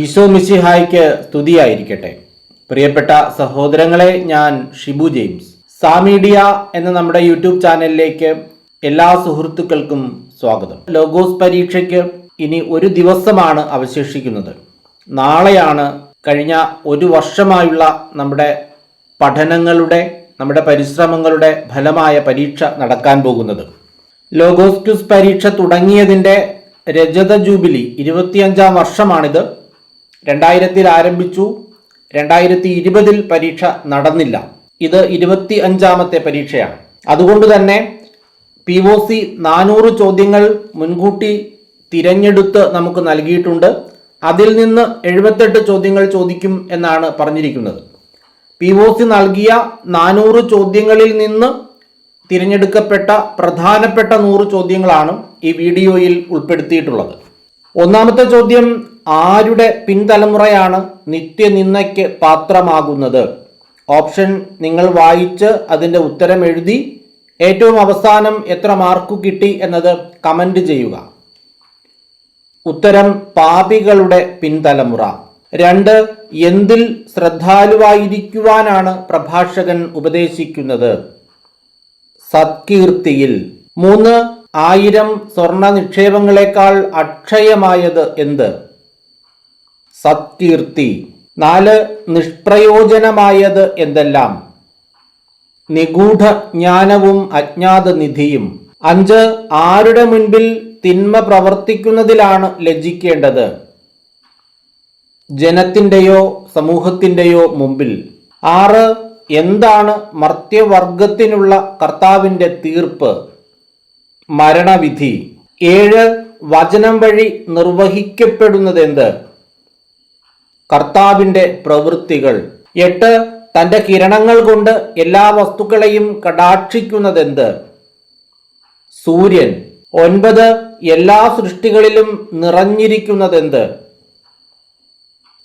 ഈശോ മിശിഹായ്ക്ക് സ്തുതിയായിരിക്കട്ടെ. പ്രിയപ്പെട്ട സഹോദരങ്ങളെ ഞാൻ ഷിബു ജെയിംസ്. സാമീഡിയ എന്ന നമ്മുടെ യൂട്യൂബ് ചാനലിലേക്ക് എല്ലാ സുഹൃത്തുക്കൾക്കും സ്വാഗതം. ലോഗോസ് പരീക്ഷയ്ക്ക് ഇനി ഒരു ദിവസമാണ് അവശേഷിക്കുന്നത്. നാളെയാണ് കഴിഞ്ഞ ഒരു വർഷമായുള്ള നമ്മുടെ പഠനങ്ങളുടെ നമ്മുടെ പരിശ്രമങ്ങളുടെ ഫലമായ പരീക്ഷ നടക്കാൻ പോകുന്നത്. ലോഗോസ് പരീക്ഷ തുടങ്ങിയതിന്റെ രജത ജൂബിലി ഇരുപത്തിയഞ്ചാം വർഷമാണിത്. രണ്ടായിരത്തിൽ ആരംഭിച്ചു. രണ്ടായിരത്തി ഇരുപതിൽ പരീക്ഷ നടന്നില്ല. ഇത് ഇരുപത്തി അഞ്ചാമത്തെ പരീക്ഷയാണ്. അതുകൊണ്ട് തന്നെ പി ഒ സി നാനൂറ് ചോദ്യങ്ങൾ മുൻകൂട്ടി തിരഞ്ഞെടുത്ത് നമുക്ക് നൽകിയിട്ടുണ്ട്. അതിൽ നിന്ന് എഴുപത്തെട്ട് ചോദ്യങ്ങൾ ചോദിക്കും എന്നാണ് പറഞ്ഞിരിക്കുന്നത്. പി ഒ സി നൽകിയ നാനൂറ് ചോദ്യങ്ങളിൽ നിന്ന് തിരഞ്ഞെടുക്കപ്പെട്ട പ്രധാനപ്പെട്ട നൂറ് ചോദ്യങ്ങളാണ് ഈ വീഡിയോയിൽ ഉൾപ്പെടുത്തിയിട്ടുള്ളത്. ഒന്നാമത്തെ ചോദ്യം ആരുടെ പിൻതലമുറയാണ് നിത്യനിന്ദയ്ക്ക് പാത്രമാകുന്നത്? ഓപ്ഷൻ നിങ്ങൾ വായിച്ച് അതിന്റെ ഉത്തരം എഴുതി ഏറ്റവും അവസാനം എത്ര മാർക്ക് കിട്ടി എന്നത് കമന്റ് ചെയ്യുക. ഉത്തരം പാപികളുടെ പിൻതലമുറ. രണ്ട് എന്തിൽ ശ്രദ്ധാലുവായിരിക്കുവാനാണ് പ്രഭാഷകൻ ഉപദേശിക്കുന്നത്? സത്കീർത്തിയിൽ. മൂന്ന് ആയിരം സ്വർണ നിക്ഷേപങ്ങളെക്കാൾ അക്ഷയമായത് എന്ത്? സത്കീർത്തി. നാല് നിഷ്പ്രയോജനമായത് എന്തെല്ലാം? നിഗൂഢ ജ്ഞാനവും അജ്ഞാത നിധിയും. അഞ്ച് ആരുടെ മുൻപിൽ തിന്മ പ്രവർത്തിക്കുന്നതിലാണ് ലജ്ജിക്കേണ്ടത്? ജനത്തിന്റെയോ സമൂഹത്തിന്റെയോ മുമ്പിൽ. ആറ് എന്താണ് മർത്യവർഗത്തിനുള്ള കർത്താവിന്റെ തീർപ്പ്? മരണവിധി. ഏഴ് വചനം വഴി നിർവഹിക്കപ്പെടുന്നതെന്ത്? കർത്താവിന്റെ പ്രവൃത്തികൾ. എട്ട് തന്റെ കിരണങ്ങൾ കൊണ്ട് എല്ലാ വസ്തുക്കളെയും കടാക്ഷിക്കുന്നതെന്ത്? സൂര്യൻ. ഒൻപത് എല്ലാ സൃഷ്ടികളിലും നിറഞ്ഞിരിക്കുന്നതെന്ത്?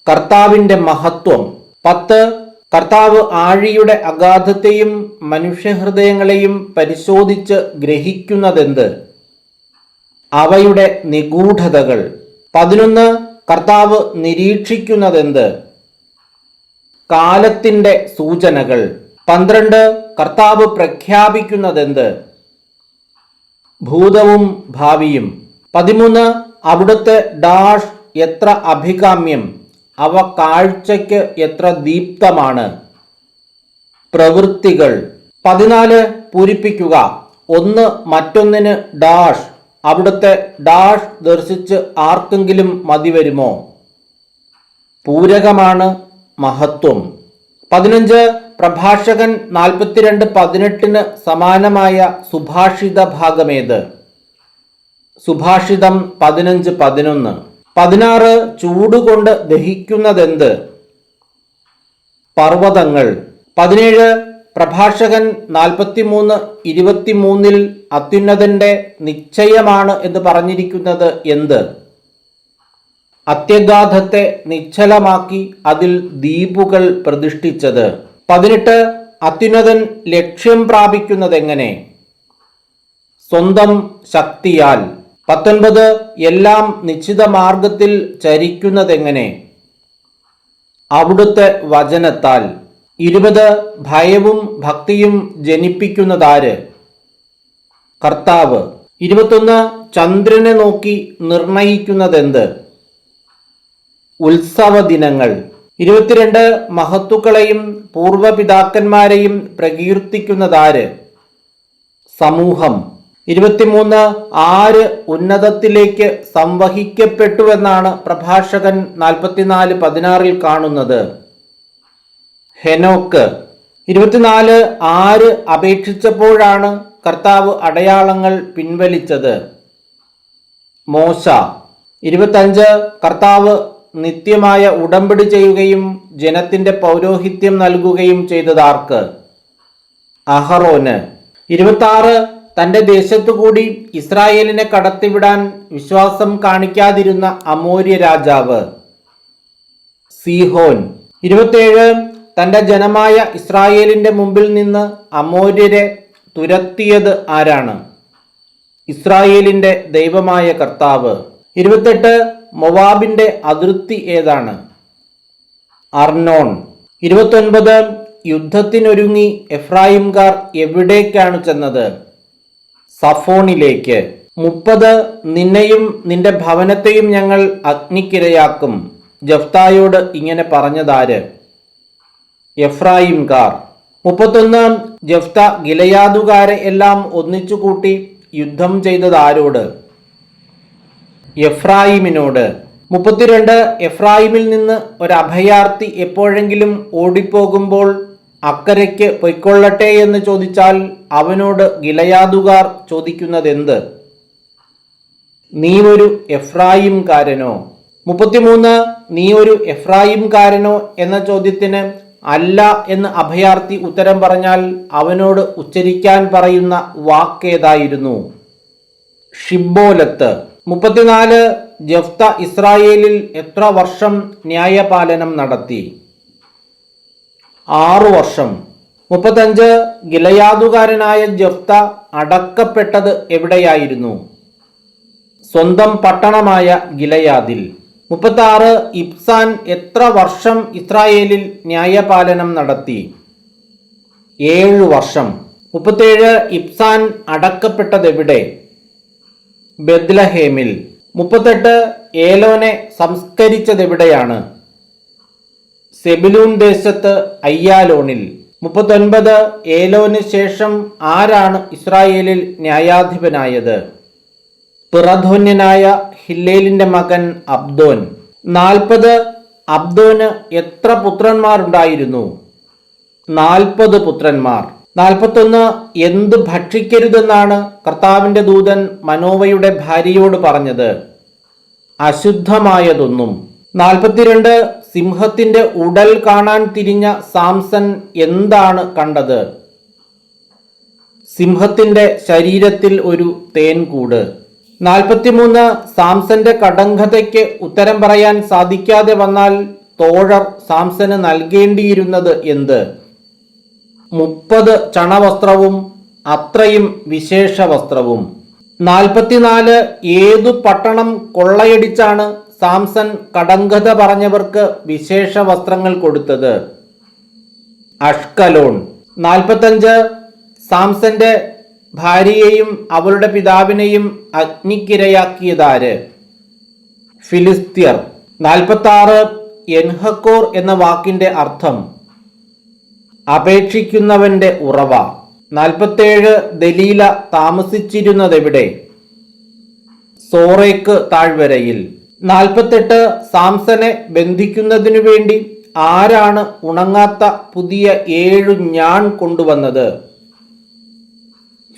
കർത്താവിന്റെ മഹത്വം. പത്ത് കർത്താവ് ആഴിയുടെ അഗാധത്തെയും മനുഷ്യഹൃദയങ്ങളെയും പരിശോധിച്ച് ഗ്രഹിക്കുന്നതെന്ത്? അവയുടെ നിഗൂഢതകൾ. പതിനൊന്ന് കർത്താവ് നിരീക്ഷിക്കുന്നതെന്ത്? കാലത്തിന്റെ സൂചനകൾ. പന്ത്രണ്ട് കർത്താവ് പ്രഖ്യാപിക്കുന്നതെന്ത്? ഭൂതവും ഭാവിയും. പതിമൂന്ന് അവിടുത്തെ ഡാഷ് എത്ര അഭികാമ്യം? അവ കാഴ്ചയ്ക്ക് എത്ര ദീപ്തമാണ്? പ്രവൃത്തികൾ. പതിനാല് പൂരിപ്പിക്കുക. ഒന്ന് മറ്റൊന്നിന് ഡാഷ്. അവിടുത്തെ ഡാഷ് ദർശിച്ച് ആർക്കെങ്കിലും മതി വരുമോ? പൂരകമാണ് മഹത്വം. പതിനഞ്ച് പ്രഭാഷകൻ നാൽപ്പത്തിരണ്ട് പതിനെട്ടിന് സമാനമായ സുഭാഷിത ഭാഗമേത്? സുഭാഷിതം പതിനഞ്ച് പതിനൊന്ന്. പതിനാറ് ചൂടുകൊണ്ട് ദഹിക്കുന്നതെന്ത്? പർവതങ്ങൾ. പതിനേഴ് പ്രഭാഷകൻ നാൽപ്പത്തിമൂന്ന് ഇരുപത്തിമൂന്നിൽ അത്യുന്നതന്റെ നിശ്ചയമാണ് എന്ന് പറഞ്ഞിരിക്കുന്നത് എന്ത്? അത്യഗാധത്തെ നിശ്ചലമാക്കി അതിൽ ദ്വീപുകൾ പ്രതിഷ്ഠിച്ചത്. പതിനെട്ട് അത്യുന്നതൻ ലക്ഷ്യം പ്രാപിക്കുന്നത് എങ്ങനെ സ്വന്തം ശക്തിയാൽ. പത്തൊൻപത് എല്ലാം നിശ്ചിത മാർഗത്തിൽ ചരിക്കുന്നതെങ്ങനെ? അവിടുത്തെ വചനത്താൽ. ഇരുപത് ഭയവും ഭക്തിയും ജനിപ്പിക്കുന്നതാര്? കർത്താവ്. ഇരുപത്തൊന്ന് ചന്ദ്രനെ നോക്കി നിർണയിക്കുന്നതെന്ത്? ഉത്സവ ദിനങ്ങൾ. ഇരുപത്തിരണ്ട് മഹത്തുക്കളെയും പൂർവപിതാക്കന്മാരെയും പ്രകീർത്തിക്കുന്നതാര്? സമൂഹം. ഇരുപത്തിമൂന്ന് ആര് ഉന്നതത്തിലേക്ക് സംവഹിക്കപ്പെട്ടുവെന്നാണ് പ്രഭാഷകൻ നാൽപ്പത്തിനാല് പതിനാറിൽ കാണുന്നത്. ഹെനോക്ക്. ഇരുപത്തിനാല് ആര് അപേക്ഷിച്ചപ്പോഴാണ് കർത്താവ് അടയാളങ്ങൾ പിൻവലിച്ചത്. മോശ. ഇരുപത്തഞ്ച് കർത്താവ് നിത്യമായ ഉടമ്പടി ചെയ്യുകയും ജനത്തിന്റെ പൗരോഹിത്യം നൽകുകയും ചെയ്തതാർക്ക്? അഹറോന്. ഇരുപത്തി തന്റെ ദേശത്തുകൂടി ഇസ്രായേലിനെ കടത്തിവിടാൻ വിശ്വാസം കാണിക്കാതിരുന്ന അമോര്യ രാജാവ് സീഹോൻ. ഇരുപത്തേഴ് തന്റെ ജനമായ ഇസ്രായേലിന്റെ മുമ്പിൽ നിന്ന് അമോര്യരെ തുരത്തിയത് ആരാണ്? ഇസ്രായേലിന്റെ ദൈവമായ കർത്താവ്. ഇരുപത്തെട്ട് മൊവാബിന്റെ അതിർത്തി ഏതാണ്? അർണോൺ ഇരുപത്തൊൻപത് യുദ്ധത്തിനൊരുങ്ങി എഫ്രായിംകാർ എവിടേക്കാണ് ചെന്നത്? സഫോണിലേക്ക്. മുപ്പത് നിന്നെയും നിന്റെ ഭവനത്തെയും ഞങ്ങൾ അഗ്നിക്കിരയാക്കും. ജഫ്തായോട് ഇങ്ങനെ പറഞ്ഞതാര്? എഫ്രായിംകാർ. മുപ്പത്തൊന്ന് ജഫ്ത ഗിലയാദുകാരെ എല്ലാം ഒന്നിച്ചുകൂട്ടി യുദ്ധം ചെയ്തത് ആരോട് എഫ്രായിമിനോട്. മുപ്പത്തിരണ്ട് എഫ്രായിമിൽ നിന്ന് ഒരു അഭയാർത്ഥി എപ്പോഴെങ്കിലും ഓടിപ്പോകുമ്പോൾ അക്കരയ്ക്ക് പൊയ്ക്കൊള്ളട്ടെ എന്ന് ചോദിച്ചാൽ അവനോട് ഗിലയാദുകാർ ചോദിക്കുന്നതെന്ത്? നീ ഒരു എഫ്രായിംകാരനോ? മുപ്പത്തിമൂന്ന് നീ ഒരു എഫ്രായിംകാരനോ എന്ന ചോദ്യത്തിന് അല്ല എന്ന് അഭയാർത്ഥി ഉത്തരം പറഞ്ഞാൽ അവനോട് ഉച്ചരിക്കാൻ പറയുന്ന വാക്കേതായിരുന്നു? ഷിബോലത്ത്. മുപ്പത്തിനാല് ജഫ്ത ഇസ്രായേലിൽ എത്ര വർഷം ന്യായപാലനം നടത്തി? ആറു വർഷം. മുപ്പത്തഞ്ച് ഗിലയാതുകാരനായ ജഫ്ത അടക്കപ്പെട്ടത് എവിടെയായിരുന്നു? സ്വന്തം പട്ടണമായ ഗിലയാദിൽ. മുപ്പത്തി ആറ് ഇബ്സാൻ എത്ര വർഷം ഇസ്രായേലിൽ ന്യായപാലനം നടത്തി? ഏഴു വർഷം. മുപ്പത്തേഴ് ഇബ്സാൻ അടക്കപ്പെട്ടതെവിടെ? ബെദ്ലഹേമിൽ മുപ്പത്തെട്ട് ഏലോനെ സംസ്കരിച്ചതെവിടെയാണ്? സെബിലൂൺ ദേശത്ത് അയ്യാലോണിൽ. മുപ്പത്തൊൻപത് ഏലോന് ശേഷം ആരാണ് ഇസ്രായേലിൽ ന്യായാധിപനായത്? പിറധോന്യനായ ഹില്ലേലിന്റെ മകൻ അബ്ദോൻ. നാൽപ്പത് അബ്ദോന് എത്ര പുത്രന്മാരുണ്ടായിരുന്നു? നാൽപ്പത് പുത്രന്മാർ. നാൽപ്പത്തൊന്ന് എന്ത് ഭക്ഷിക്കരുതെന്നാണ് കർത്താവിന്റെ ദൂതൻ മനോവയുടെ ഭാര്യയോട് പറഞ്ഞത്? അശുദ്ധമായതൊന്നും. നാൽപ്പത്തിരണ്ട് സിംഹത്തിന്റെ ഉടൽ കാണാൻ തിരിഞ്ഞ സാംസൺ എന്താണ് കണ്ടത്? സിംഹത്തിന്റെ ശരീരത്തിൽ ഒരു തേൻകൂട്. നാൽപ്പത്തിമൂന്ന് സാംസന്റെ കടങ്കഥയ്ക്ക് ഉത്തരം പറയാൻ സാധിക്കാതെ വന്നാൽ തോഴർ സാംസന് നൽകേണ്ടിയിരുന്നത് എന്ത്? മുപ്പത് ചണവസ്ത്രവും അത്രയും വിശേഷ വസ്ത്രവും നാൽപ്പത്തിനാല് ഏതു പട്ടണം കൊള്ളയടിച്ചാണ് സാംസൺ കടങ്കഥ പറഞ്ഞവർക്ക് വിശേഷ വസ്ത്രങ്ങൾ കൊടുത്തത്. അഷ്കലോൺ. നാൽപ്പത്തഞ്ച്. സാംസന്റെ ഭാര്യയെയും അവളുടെ പിതാവിനെയും അഗ്നിക്കിരയാക്കിയതാര്? ഫിലിസ്തീർ. നാൽപ്പത്തി ആറ് എൻഹക്കോർ എന്ന വാക്കിന്റെ അർത്ഥം അപേക്ഷിക്കുന്നവന്റെ ഉറവ. നാൽപ്പത്തേഴ്. ദലീല താമസിച്ചിരുന്നതെവിടെ? സോറേക്ക് താഴ്വരയിൽ. നാൽപ്പത്തെട്ട് സാംസനെ ബന്ധിക്കുന്നതിനു വേണ്ടി ആരാണ് ഉണങ്ങാത്ത പുതിയ ഏഴു ഞാൻ കൊണ്ടുവന്നത്?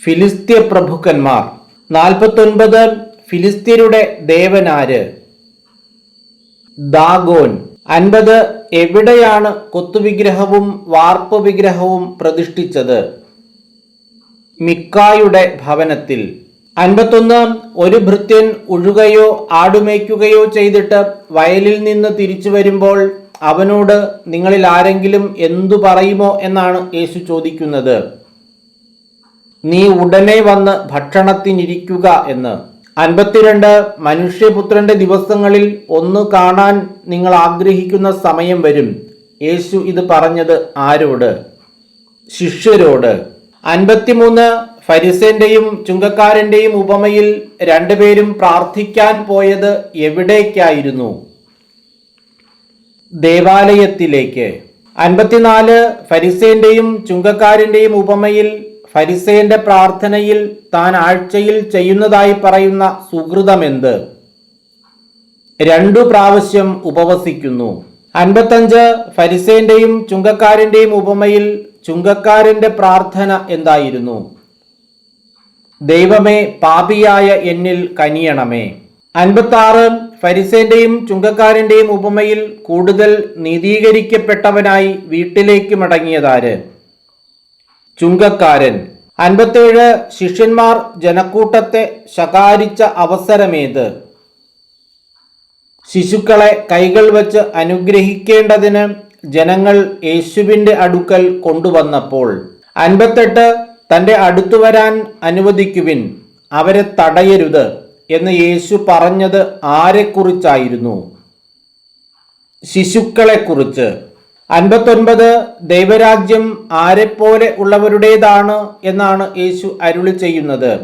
ഫിലിസ്തീയ പ്രഭുക്കന്മാർ. നാൽപ്പത്തൊൻപത് ഫിലിസ്തീനയുടെ ദേവനാര്? ദാഗോൻ. അൻപത് എവിടെയാണ് കൊത്തുവിഗ്രഹവും വാർപ്പ് വിഗ്രഹവും പ്രതിഷ്ഠിച്ചത്? മിക്കായുടെ ഭവനത്തിൽ. അൻപത്തൊന്ന് ഒരു ഭൃത്യൻ ഉഴുകയോ ആടുമേയ്ക്കുകയോ ചെയ്തിട്ട് വയലിൽ നിന്ന് തിരിച്ചു വരുമ്പോൾ അവനോട് നിങ്ങളിൽ ആരെങ്കിലും എന്തു പറയുമോ എന്നാണ് യേശു ചോദിക്കുന്നത്. നീ ഉടനെ വന്ന് ഭക്ഷണത്തിനിരിക്കുക എന്ന്. അൻപത്തിരണ്ട് മനുഷ്യപുത്രന്റെ ദിവസങ്ങളിൽ ഒന്ന് കാണാൻ നിങ്ങൾ ആഗ്രഹിക്കുന്ന സമയം വരും. യേശു ഇത് പറഞ്ഞത് ആരോട്? ശിഷ്യരോട്. അൻപത്തിമൂന്ന് ഫരിസേന്റെയും ചുങ്കക്കാരന്റെയും ഉപമയിൽ രണ്ടുപേരും പ്രാർത്ഥിക്കാൻ പോയത് എവിടേക്കായിരുന്നു? ദേവാലയത്തിലേക്ക്. അൻപത്തിനാല് ഫരിസേന്റെയും ചുങ്കക്കാരന്റെയും ഉപമയിൽ ഫരിസേന്റെ പ്രാർത്ഥനയിൽ താൻ ആഴ്ചയിൽ ചെയ്യുന്നതായി പറയുന്ന സുഹൃതമെന്ത്? രണ്ടു പ്രാവശ്യം ഉപവസിക്കുന്നു. അൻപത്തഞ്ച് ഫരിസേന്റെയും ചുങ്കക്കാരന്റെയും ഉപമയിൽ ചുങ്കക്കാരന്റെ പ്രാർത്ഥന എന്തായിരുന്നു? ദൈവമേ പാപിയായ എന്നിൽ കനിയണമേ. അൻപത്തി ആറ് ഫരിസേന്റെയും ചുങ്കക്കാരന്റെയും ഉപമയിൽ കൂടുതൽ നീതീകരിക്കപ്പെട്ടവനായി വീട്ടിലേക്ക് മടങ്ങിയതാര്? ചുങ്കക്കാരൻ. അൻപത്തേഴ് ശിഷ്യന്മാർ ജനക്കൂട്ടത്തെ ശകാരിച്ച അവസരമേത്? ശിശുക്കളെ കൈകൾ വച്ച് അനുഗ്രഹിക്കേണ്ടതിന് ജനങ്ങൾ യേശുവിന്റെ അടുക്കൽ കൊണ്ടുവന്നപ്പോൾ. അൻപത്തെട്ട് തന്റെ അടുത്തു വരാൻ അനുവദിക്കുവിൻ. അവരെ തടയരുത് എന്ന് യേശു പറഞ്ഞത് ആരെക്കുറിച്ചായിരുന്നു? ശിശുക്കളെക്കുറിച്ച്. അൻപത്തൊൻപത് ദൈവരാജ്യം ആരെപ്പോലെ ഉള്ളവരുടേതാണ് എന്നാണ് യേശു അരുളി ചെയ്യുന്നത്.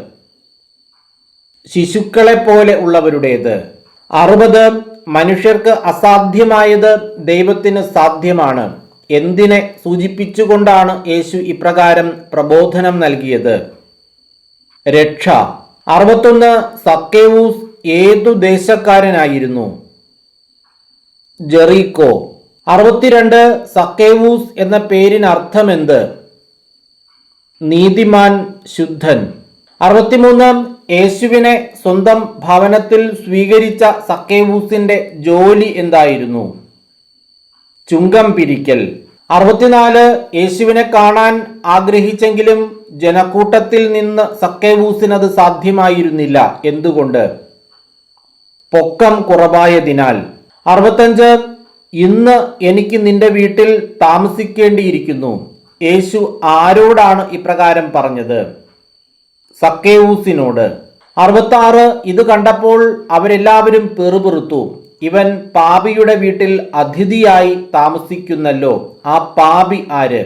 ശിശുക്കളെ പോലെ ഉള്ളവരുടേത്. അറുപത് മനുഷ്യർക്ക് അസാധ്യമായത് ദൈവത്തിന് സാധ്യമാണ്. എന്തിനെ സൂചിപ്പിച്ചുകൊണ്ടാണ് യേശു ഇപ്രകാരം പ്രബോധനം നൽകിയത്? രക്ഷ. അറുപത്തൊന്ന് സക്കേവൂസ് ഏതു ദേശക്കാരനായിരുന്നു? ജെറീക്കോ. അറുപത്തിരണ്ട് സക്കേവൂസ് എന്ന പേരിനർത്ഥം എന്ത് നീതിമാൻ ശുദ്ധൻ. അറുപത്തിമൂന്ന് യേശുവിനെ സ്വന്തം ഭവനത്തിൽ സ്വീകരിച്ച സക്കേവൂസിന്റെ ജോലി എന്തായിരുന്നു? ചുങ്കം പിരിക്കൽ. അറുപത്തിനാല് യേശുവിനെ കാണാൻ ആഗ്രഹിച്ചെങ്കിലും ജനക്കൂട്ടത്തിൽ നിന്ന് സക്കേവൂസിനത് സാധ്യമായിരുന്നില്ല. എന്തുകൊണ്ട്? പൊക്കം കുറവായതിനാൽ. അറുപത്തഞ്ച് ഇന്ന് എനിക്ക് നിന്റെ വീട്ടിൽ താമസിക്കേണ്ടിയിരിക്കുന്നു. യേശു ആരോടാണ് ഇപ്രകാരം പറഞ്ഞത്? സക്കേവൂസിനോട്. അറുപത്താറ് ഇത് കണ്ടപ്പോൾ അവരെല്ലാവരും പെറുപെറുത്തു. ഇവൻ പാപിയുടെ വീട്ടിൽ അതിഥിയായി താമസിക്കുന്നല്ലോ. ആ പാപി ആര്?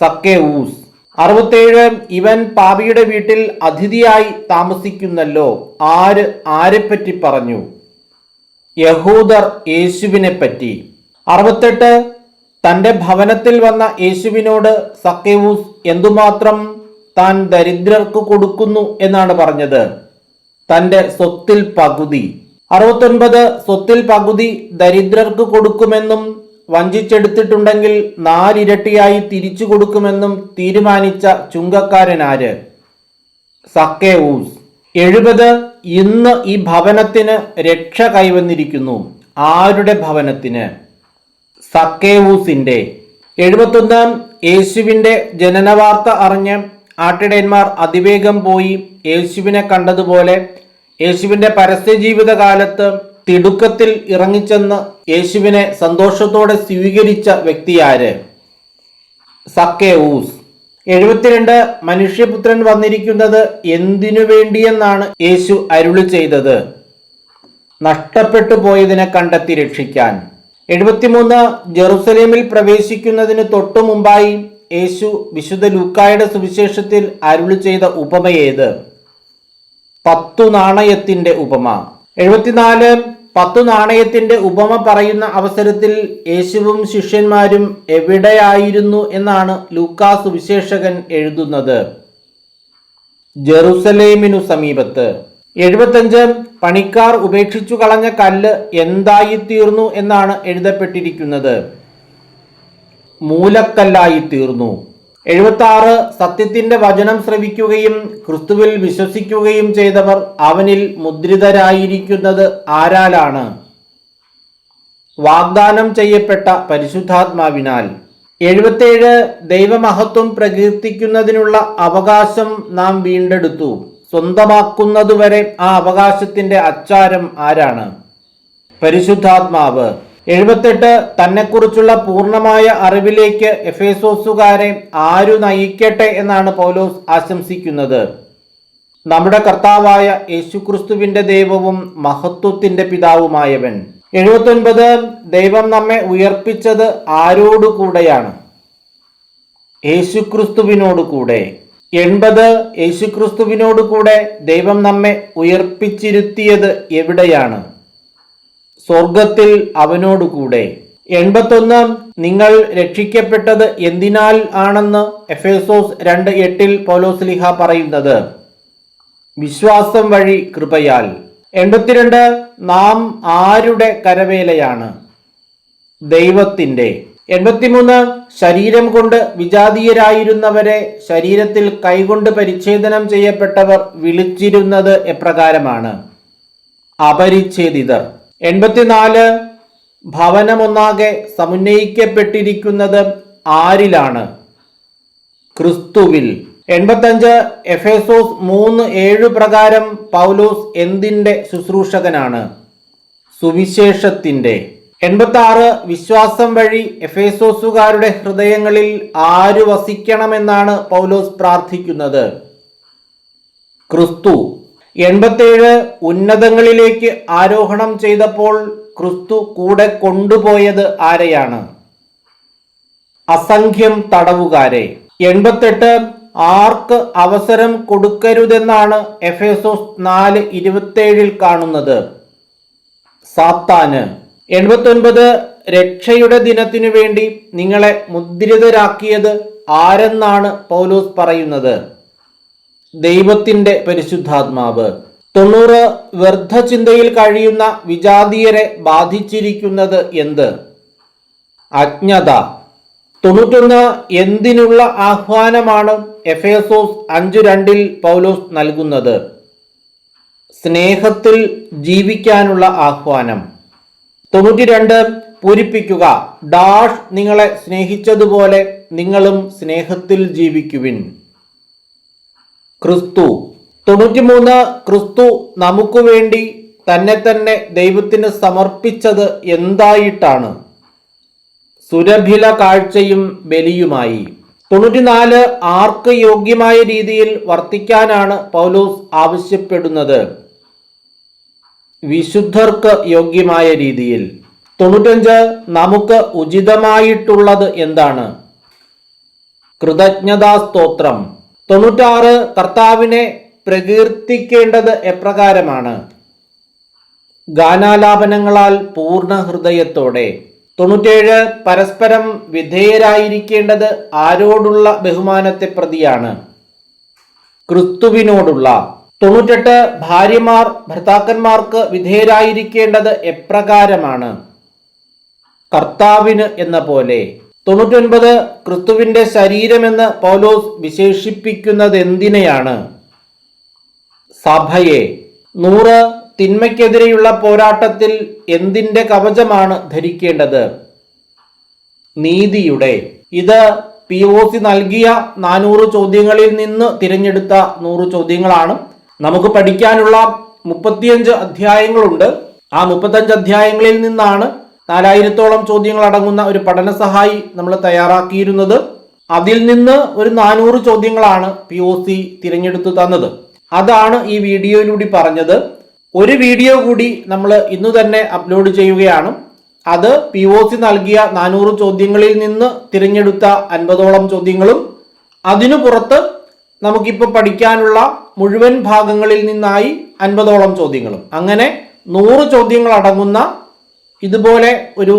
സക്കേസ് അറുപത്തേഴ് ഇവൻ പാപിയുടെ വീട്ടിൽ അതിഥിയായി താമസിക്കുന്നല്ലോ. ആര് ആരെപ്പറ്റി പറഞ്ഞു? യഹൂദർ യേശുവിനെ പറ്റി അറുപത്തെട്ട് തന്റെ ഭവനത്തിൽ വന്ന യേശുവിനോട് സക്കേവൂസ് എന്തുമാത്രം താൻ ദരിദ്രർക്ക് കൊടുക്കുന്നു എന്നാണ് പറഞ്ഞത്. തന്റെ സ്വത്തിൽ പകുതി. അറുപത്തൊൻപത് സ്വത്തിൽ പകുതി ദരിദ്രർക്ക് കൊടുക്കുമെന്നും വഞ്ചിച്ചെടുത്തിട്ടുണ്ടെങ്കിൽ നാലിരട്ടിയായി തിരിച്ചു കൊടുക്കുമെന്നും തീരുമാനിച്ച ചുങ്കക്കാരനാര് സക്കേവൂസ്. എഴുപത് ഇന്ന് ഈ ഭവനത്തിന് രക്ഷ കൈവന്നിരിക്കുന്നു. ആരുടെ ഭവനത്തിന്? സക്കേവൂസിന്റെ. എഴുപത്തൊന്ന് യേശുവിന്റെ ജനനവാർത്ത അറിഞ്ഞ് ആട്ടിടയന്മാർ അതിവേഗം പോയി യേശുവിനെ കണ്ടതുപോലെ യേശുവിന്റെ പരസ്യ ജീവിതകാലത്ത് തിടുക്കത്തിൽ ഇറങ്ങിച്ചെന്ന് യേശുവിനെ സന്തോഷത്തോടെ സ്വീകരിച്ച വ്യക്തിയാര് സക്കേവൂസ്. എഴുപത്തിരണ്ട് മനുഷ്യപുത്രൻ വന്നിരിക്കുന്നത് എന്തിനു വേണ്ടിയെന്നാണ് യേശു അരുളി ചെയ്തത്? നഷ്ടപ്പെട്ടു പോയതിനെ കണ്ടെത്തി രക്ഷിക്കാൻ. എഴുപത്തിമൂന്ന് ജെറുസലേമിൽ പ്രവേശിക്കുന്നതിന് തൊട്ടു മുമ്പായി യേശു വിശുദ്ധ ലൂക്കായുടെ സുവിശേഷത്തിൽ അരുളി ചെയ്ത ഉപമയേത്? പത്തു നാണയത്തിന്റെ ഉപമ. എഴുപത്തിനാല് പത്തു നാണയത്തിന്റെ ഉപമ പറയുന്ന അവസരത്തിൽ യേശുവും ശിഷ്യന്മാരും എവിടെയായിരുന്നു എന്നാണ് ലൂക്കാസ് വിശേഷകൻ എഴുതുന്നത്. ജെറുസലേമിനു സമീപത്ത്. എഴുപത്തഞ്ച് പണിക്കാർ ഉപേക്ഷിച്ചു കളഞ്ഞ കല്ല് എന്തായിത്തീർന്നു എന്നാണ് എഴുതപ്പെട്ടിരിക്കുന്നത്. മൂലക്കല്ലായി തീർന്നു എഴുപത്തി ആറ് സത്യത്തിന്റെ വചനം ശ്രവിക്കുകയും ക്രിസ്തുവിൽ വിശ്വസിക്കുകയും ചെയ്തവർ അവനിൽ മുദ്രിതരായിരിക്കുന്നത് ആരാലാണ്? വാഗ്ദാനം ചെയ്യപ്പെട്ട പരിശുദ്ധാത്മാവിനാൽ. എഴുപത്തേഴ് ദൈവമഹത്വം പ്രകീർത്തിക്കുന്നതിനുള്ള അവകാശം നാം വീണ്ടെടുത്തു. സ്വന്തമാക്കുന്നതുവരെ ആ അവകാശത്തിന്റെ അച്ചാരം ആരാണ്? പരിശുദ്ധാത്മാവ്. എഴുപത്തെട്ട് തന്നെക്കുറിച്ചുള്ള പൂർണമായ അറിവിലേക്ക് എഫേസോസുകാരെ ആരു നയിക്കട്ടെ എന്നാണ് പൗലോസ് ആശംസിക്കുന്നത്. നമ്മുടെ കർത്താവായ യേശുക്രിസ്തുവിന്റെ ദൈവവും മഹത്വത്തിന്റെ പിതാവുമായവൻ. എഴുപത്തൊൻപത് ദൈവം നമ്മെ ഉയർപ്പിച്ചത് ആരോടുകൂടെയാണ് യേശുക്രിസ്തുവിനോട് കൂടെ. എൺപത് യേശുക്രിസ്തുവിനോട് കൂടെ ദൈവം നമ്മെ ഉയർപ്പിച്ചിരുത്തിയത് എവിടെയാണ്? സ്വർഗത്തിൽ അവനോടുകൂടെ. എൺപത്തൊന്ന് നിങ്ങൾ രക്ഷിക്കപ്പെട്ടത് എന്തിനാൽ ആണെന്ന് എഫേസോസ് രണ്ട് എട്ടിൽ പൗലോസ്ലിഹ പറയുന്നത്. വിശ്വാസം വഴി കൃപയാൽ. എൺപത്തിരണ്ട് നാം ആരുടെ കരവേലയാണ്? ദൈവത്തിന്റെ. എൺപത്തിമൂന്ന് ശരീരം കൊണ്ട് വിജാതീയരായിരുന്നവരെ ശരീരത്തിൽ കൈകൊണ്ട് പരിച്ഛേദനം ചെയ്യപ്പെട്ടവർ വിളിച്ചിരുന്നത് എപ്രകാരമാണ്? അപരിച്ഛേദിതർ. എൺപത്തിനാല് ഭവനമൊന്നാകെ സമുന്നയിക്കപ്പെട്ടിരിക്കുന്നത് ആരിലാണ്? ക്രിസ്തുവിൽ. എൺപത്തഞ്ച് എഫേസോസ് മൂന്ന് ഏഴ് പ്രകാരം പൗലോസ് എന്തിന്റെ ശുശ്രൂഷകനാണ്? സുവിശേഷത്തിന്റെ. എൺപത്തി ആറ് വിശ്വാസം വഴി എഫേസോസുകാരുടെ ഹൃദയങ്ങളിൽ ആര് വസിക്കണമെന്നാണ് പൗലോസ് പ്രാർത്ഥിക്കുന്നത്? ക്രിസ്തു. എൺപത്തേഴ് ഉന്നതങ്ങളിലേക്ക് ആരോഹണം ചെയ്തപ്പോൾ ക്രിസ്തു കൂടെ കൊണ്ടുപോയത് ആരെയാണ്? അസംഖ്യം തടവുകാരെ. എൺപത്തെട്ട് ആർക്ക് അവസരം കൊടുക്കരുതെന്നാണ് എഫേസോസ് നാല് ഇരുപത്തേഴിൽ കാണുന്നത്. സാത്താന്. എൺപത്തൊൻപത് രക്ഷയുടെ ദിനത്തിനു വേണ്ടി നിങ്ങളെ മുദ്രിതരാക്കിയത് ആരെന്നാണ് പൗലോസ് പറയുന്നത്? ദൈവത്തിന്റെ പരിശുദ്ധാത്മാവ്. തൊണ്ണൂറ് വ്യർത്ഥചിന്തയിൽ കഴിയുന്ന വിജാതീയരെ ബാധിച്ചിരിക്കുന്നത് എന്ത്? അജ്ഞത. തൊണ്ണൂറ്റൊന്ന് എന്തിനുള്ള ആഹ്വാനമാണ് എഫേസോസ് അഞ്ചു രണ്ടിൽ പൗലോസ് നൽകുന്നത്? സ്നേഹത്തിൽ ജീവിക്കാനുള്ള ആഹ്വാനം. തൊണ്ണൂറ്റി രണ്ട് പൂരിപ്പിക്കുക. ഡാഷ് നിങ്ങളെ സ്നേഹിച്ചതുപോലെ നിങ്ങളും സ്നേഹത്തിൽ ജീവിക്കുവിൻ. ക്രിസ്തു. തൊണ്ണൂറ്റിമൂന്ന് ക്രിസ്തു നമുക്ക് വേണ്ടി തന്നെ തന്നെ ദൈവത്തിന് സമർപ്പിച്ചത് എന്തായിട്ടാണ്? സുരഭില കാഴ്ചയും ബലിയുമായി. തൊണ്ണൂറ്റിനാല് ആർക്ക് യോഗ്യമായ രീതിയിൽ വർത്തിക്കാനാണ് പൗലോസ് ആവശ്യപ്പെടുന്നത്? വിശുദ്ധർക്ക് യോഗ്യമായ രീതിയിൽ. തൊണ്ണൂറ്റഞ്ച് നമുക്ക് ഉചിതമായിട്ടുള്ളത് എന്താണ്? കൃതജ്ഞതാ സ്തോത്രം. തൊണ്ണൂറ്റാറ് കർത്താവിനെ പ്രകീർത്തിക്കേണ്ടത് എപ്രകാരമാണ്? ഗാനാലാപനങ്ങളാൽ പൂർണ ഹൃദയത്തോടെ. തൊണ്ണൂറ്റേഴ് പരസ്പരം വിധേയരായിരിക്കേണ്ടത് ആരോടുള്ള ബഹുമാനത്തെ പ്രതിയാണ്. ക്രിസ്തുവിനോടുള്ള. തൊണ്ണൂറ്റെട്ട് ഭാര്യമാർ ഭർത്താക്കന്മാർക്ക് വിധേയരായിരിക്കേണ്ടത് എപ്രകാരമാണ്? കർത്താവിന് എന്ന പോലെ തൊണ്ണൂറ്റൊൻപത് ക്രിസ്തുവിന്റെ ശരീരമെന്ന് പൗലോസ് വിശേഷിപ്പിക്കുന്നത് എന്തിനെയാണ് സഭയെ. നൂറ് തിന്മയ്ക്കെതിരെയുള്ള പോരാട്ടത്തിൽ എന്തിന്റെ കവചമാണ് ധരിക്കേണ്ടത്? നീതിയുടെ. ഇത് പി ഒ സി നൽകിയ നാനൂറ് ചോദ്യങ്ങളിൽ നിന്ന് തിരഞ്ഞെടുത്ത നൂറ് ചോദ്യങ്ങളാണ്. നമുക്ക് പഠിക്കാനുള്ള മുപ്പത്തിയഞ്ച് അധ്യായങ്ങളുണ്ട്. ആ മുപ്പത്തഞ്ച് അധ്യായങ്ങളിൽ നിന്നാണ് നാലായിരത്തോളം ചോദ്യങ്ങൾ അടങ്ങുന്ന ഒരു പഠന സഹായി നമ്മൾ തയ്യാറാക്കിയിരുന്നത്. അതിൽ നിന്ന് ഒരു നാനൂറ് ചോദ്യങ്ങളാണ് പി ഒ സി തിരഞ്ഞെടുത്തു തന്നത്. അതാണ് ഈ വീഡിയോയിലൂടെ പറഞ്ഞത്. ഒരു വീഡിയോ കൂടി നമ്മൾ ഇന്ന് തന്നെ അപ്ലോഡ് ചെയ്യുകയാണ്. അത് പി ഒ സി നൽകിയ നാനൂറ് ചോദ്യങ്ങളിൽ നിന്ന് തിരഞ്ഞെടുത്ത അൻപതോളം ചോദ്യങ്ങളും. അതിനു പുറത്ത് നമുക്കിപ്പോൾ പഠിക്കാനുള്ള മുഴുവൻ ഭാഗങ്ങളിൽ നിന്നായി അൻപതോളം ചോദ്യങ്ങളും. അങ്ങനെ നൂറ് ചോദ്യങ്ങൾ അടങ്ങുന്ന ഇതുപോലെ ഒരു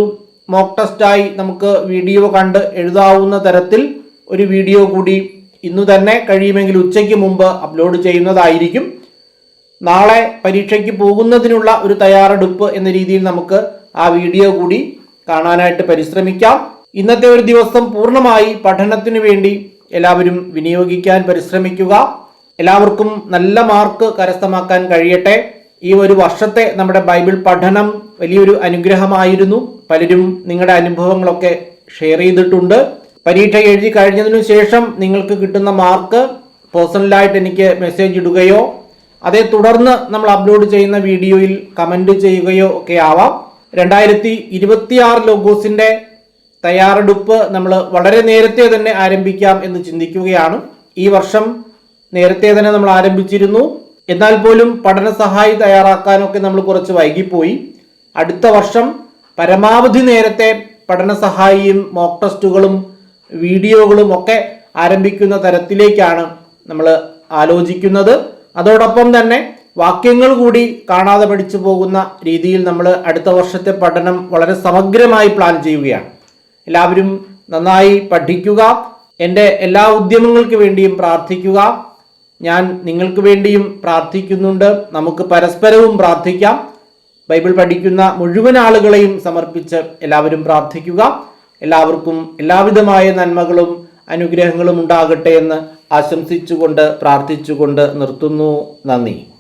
മോക്ക് ടെസ്റ്റായി നമുക്ക് വീഡിയോ കണ്ട് എഴുതാവുന്ന തരത്തിൽ ഒരു വീഡിയോ കൂടി ഇന്നു തന്നെ കഴിയുമെങ്കിൽ ഉച്ചയ്ക്ക് മുമ്പ് അപ്ലോഡ് ചെയ്യുന്നതായിരിക്കും. നാളെ പരീക്ഷയ്ക്ക് പോകുന്നതിനുള്ള ഒരു തയ്യാറെടുപ്പ് എന്ന രീതിയിൽ നമുക്ക് ആ വീഡിയോ കൂടി കാണാനായിട്ട് പരിശ്രമിക്കാം. ഇന്നത്തെ ഒരു ദിവസം പൂർണമായി പഠനത്തിനു വേണ്ടി എല്ലാവരും വിനിയോഗിക്കാൻ പരിശ്രമിക്കുക. എല്ലാവർക്കും നല്ല മാർക്ക് കരസ്ഥമാക്കാൻ കഴിയട്ടെ. ഈ ഒരു വർഷത്തെ നമ്മുടെ ബൈബിൾ പഠനം വലിയൊരു അനുഗ്രഹമായിരുന്നു. പലരും നിങ്ങളുടെ അനുഭവങ്ങളൊക്കെ ഷെയർ ചെയ്തിട്ടുണ്ട്. പരീക്ഷ എഴുതി കഴിഞ്ഞതിനു ശേഷം നിങ്ങൾക്ക് കിട്ടുന്ന മാർക്ക് പേഴ്സണലായിട്ട് എനിക്ക് മെസ്സേജ് ഇടുകയോ അതേ തുടർന്ന് നമ്മൾ അപ്ലോഡ് ചെയ്യുന്ന വീഡിയോയിൽ കമന്റ് ചെയ്യുകയോ ഒക്കെ ആവാം. രണ്ടായിരത്തി ഇരുപത്തിയാറ് ലോഗോസിന്റെ തയ്യാറെടുപ്പ് നമ്മൾ വളരെ നേരത്തെ തന്നെ ആരംഭിക്കാം എന്ന് ചിന്തിക്കുകയാണ്. ഈ വർഷം നേരത്തെ തന്നെ നമ്മൾ ആരംഭിച്ചിരുന്നു. എന്നാൽ പോലും പഠന സഹായി തയ്യാറാക്കാനൊക്കെ നമ്മൾ കുറച്ച് വൈകിപ്പോയി. അടുത്ത വർഷം പരമാവധി നേരത്തെ പഠന സഹായിയും മോക്ക് ടെസ്റ്റുകളും വീഡിയോകളും ഒക്കെ ആരംഭിക്കുന്ന തരത്തിലേക്കാണ് നമ്മൾ ആലോചിക്കുന്നത്. അതോടൊപ്പം തന്നെ വാക്യങ്ങൾ കൂടി കാണാതെ പഠിച്ചു പോകുന്ന രീതിയിൽ നമ്മൾ അടുത്ത വർഷത്തെ പഠനം വളരെ സമഗ്രമായി പ്ലാൻ ചെയ്യുകയാണ്. എല്ലാവരും നന്നായി പഠിക്കുക. എന്റെ എല്ലാ ഉദ്യമങ്ങൾക്ക് വേണ്ടിയും പ്രാർത്ഥിക്കുക. ഞാൻ നിങ്ങൾക്ക് വേണ്ടിയും പ്രാർത്ഥിക്കുന്നുണ്ട്. നമുക്ക് പരസ്പരവും പ്രാർത്ഥിക്കാം. ബൈബിൾ പഠിക്കുന്ന മുഴുവൻ ആളുകളെയും സമർപ്പിച്ച് എല്ലാവരും പ്രാർത്ഥിക്കുക. എല്ലാവർക്കും എല്ലാവിധമായ നന്മകളും അനുഗ്രഹങ്ങളും ഉണ്ടാകട്ടെ എന്ന് ആശംസിച്ചുകൊണ്ട് പ്രാർത്ഥിച്ചുകൊണ്ട് നിർത്തുന്നു. നന്ദി.